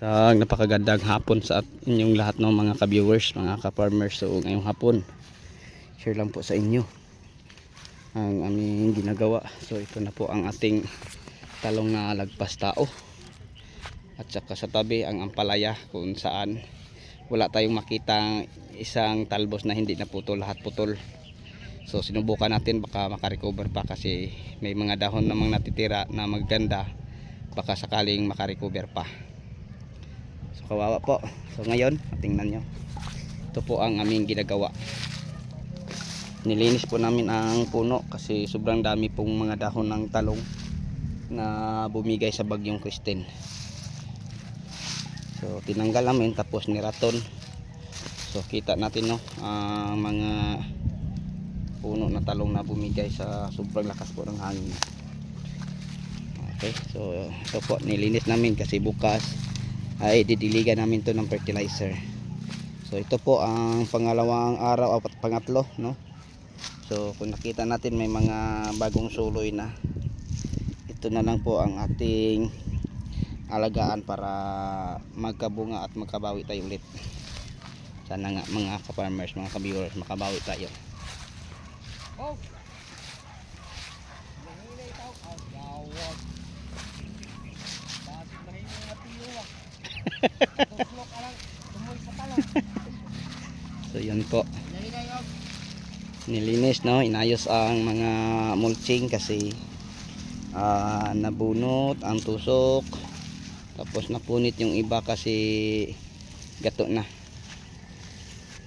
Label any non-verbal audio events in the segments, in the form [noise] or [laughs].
sa napakagandang hapon sa inyong lahat ng mga ka-viewers, mga ka-farmers. So ngayong hapon, share lang po sa inyo ang aming ginagawa. So ito na po ang ating talong na lagpas tao. At saka sa tabi ang ampalaya kung saan wala tayong makitang isang talbos na hindi naputol, lahat putol. So sinubukan natin baka makarecover pa kasi may mga dahon namang natitira na maganda baka sakaling makarecover pa. So kawawa po. So ngayon, tingnan nyo. Ito po ang aming ginagawa. Nilinis po namin ang puno kasi sobrang dami pong mga dahon ng talong na bumigay sa bagyong Kristen. So tinanggal namin tapos niraton. So kita natin no ang mga puno na talong na bumigay sa sobrang lakas po ng hangin. Okay, so ito po nilinis namin kasi bukas ay didiligan namin to ng fertilizer. So ito po ang pangalawang araw at pangatlo, no? So kung nakita natin may mga bagong suloy na. Ito na lang po ang ating alagaan para magkabunga at magkabawi tayo ulit. Sana nga mga ka-farmers, mga ka-viewers, makabawi tayo. Oh. Mahina itaw. Ang gawag. Bakit mahina nga tiyo ah. Tuslok ka lang. Tumoy sa talang. [laughs] So yun po. Nilinis no? Inayos ang mga mulching kasi ah, nabunot ang tusok. Tapos napunit yung iba kasi gato na.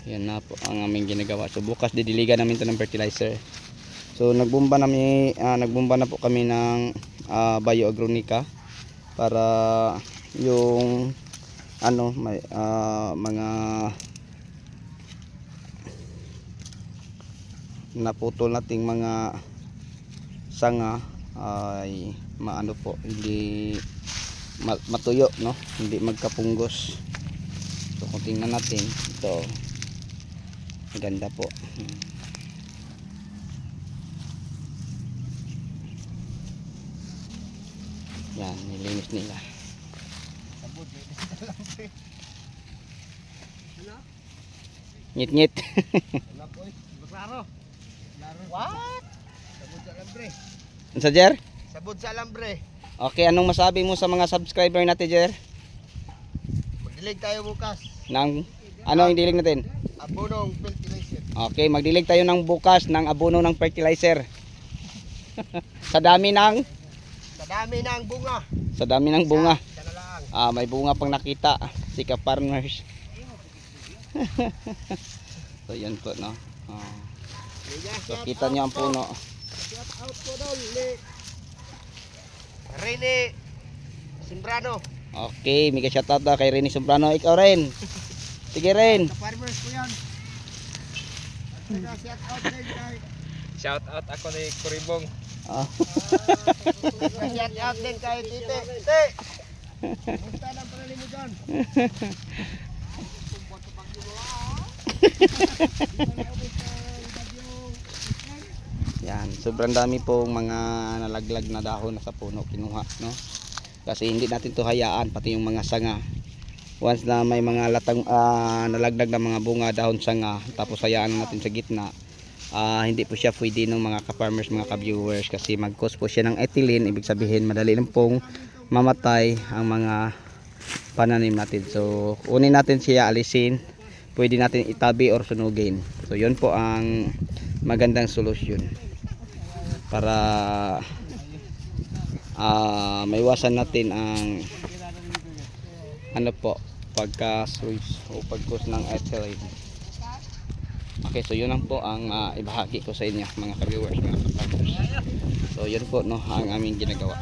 Yan na po ang aming ginagawa. So bukas didiligan namin to ng fertilizer. So nagbumba namin ah, nagbumba na po kami ng ah, bioagronica para yung ano may ah, mga naputol nating mga sanga ay maano po hindi ma- matuyo no? Hindi magkapunggos so kung tingnan natin ito maganda po. Hmm. yan nilinis nila Sabod. may pre. Ano? ngit ngit Wala po eh. Maklaro. Klaro. What? Sabod sa alambre. sa Jer Sabod sa alambre. okay anong masabi mo sa mga subscriber natin Jer Magdilig tayo bukas. ng ano ang dilig natin Abunong fertilizer. Okay, magdilig tayo ng bukas ng abono ng fertilizer. sa dami ng Sa dami ng bunga. sa dami ng bunga. Ah, may bunga pang nakita si ka farmers. [laughs] so yan po no. Ah, so kita niyo ang puno. Shout out po ni Rene Simbrano. Okay, may shoutout daw kay Rene Sobrano. Ikaw rin. Sige rin. Ka-farmers ko yan. Shout out din kay Shout out ako ni Kuribong. Ah, shout out din kay Tite. Tite! Kumusta lang [laughs] pala mo dyan? yan, sobrang dami pong mga nalaglag na dahon sa puno kinuha, no? Kasi hindi natin to hayaan pati yung mga sanga. Once na may mga latang ah, nalaglag na mga bunga dahon sanga tapos hayaan na natin sa gitna. ah, hindi po siya pwede ng mga ka-farmers, mga ka-viewers kasi mag-cause po siya ng ethylene, ibig sabihin madali lang pong mamatay ang mga pananim natin. So, unin natin siya alisin, pwede natin itabi or sunugin. So, yun po ang magandang solusyon para ah maiwasan natin ang ano po pagka switch o pagkos ng ethylene okay so yun lang po ang ah, ibahagi ko sa inyo mga ka-viewers mga ka-farmers so yun po no ang aming ginagawa